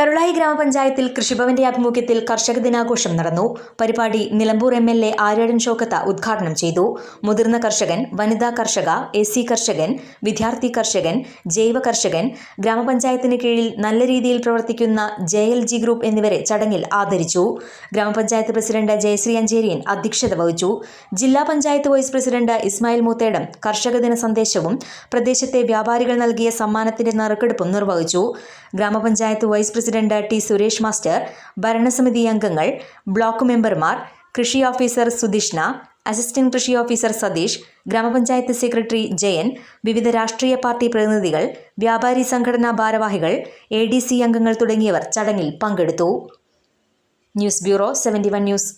കരുളായി ഗ്രാമപഞ്ചായത്തിൽ കൃഷിഭവന്റെ ആഭിമുഖ്യത്തിൽ കർഷക ദിനാഘോഷം നടന്നു. പരിപാടി Nilambur M L A Aryadan Shoukath ഉദ്ഘാടനം ചെയ്തു. മുതിർന്ന കർഷകൻ വനിതാ കർഷക എസ് സി കർഷകൻ വിദ്യാർത്ഥി കർഷകൻ ജൈവ കർഷകൻ ഗ്രാമപഞ്ചായത്തിന് കീഴിൽ നല്ല രീതിയിൽ പ്രവർത്തിക്കുന്ന ജെ എൽ ജി ഗ്രൂപ്പ് എന്നിവരെ ചടങ്ങിൽ ആദരിച്ചു. ഗ്രാമപഞ്ചായത്ത് പ്രസിഡന്റ് ജയശ്രീ അഞ്ചേരിയൻ അധ്യക്ഷത വഹിച്ചു. ജില്ലാ പഞ്ചായത്ത് വൈസ് പ്രസിഡന്റ് ഇസ്മായിൽ മൂത്തേടം കർഷക ദിന സന്ദേശവും പ്രദേശത്തെ വ്യാപാരികൾ നൽകിയ സമ്മാനത്തിന്റെ നറുക്കെടുപ്പും നിർവഹിച്ചു. ഗ്രാമപഞ്ചായത്ത് vice president T Suresh master ഭരണസമിതി അംഗങ്ങൾ ബ്ലോക്ക് മെമ്പർമാർ കൃഷി ഓഫീസർ സുധിഷ്ണ അസിസ്റ്റന്റ് കൃഷി ഓഫീസർ സതീഷ് ഗ്രാമപഞ്ചായത്ത് സെക്രട്ടറി ജയൻ വിവിധ രാഷ്ട്രീയ പാർട്ടി പ്രതിനിധികൾ വ്യാപാരി സംഘടനാ ഭാരവാഹികൾ എ അംഗങ്ങൾ തുടങ്ങിയവർ ചടങ്ങിൽ പങ്കെടുത്തു. News bureau seventy news.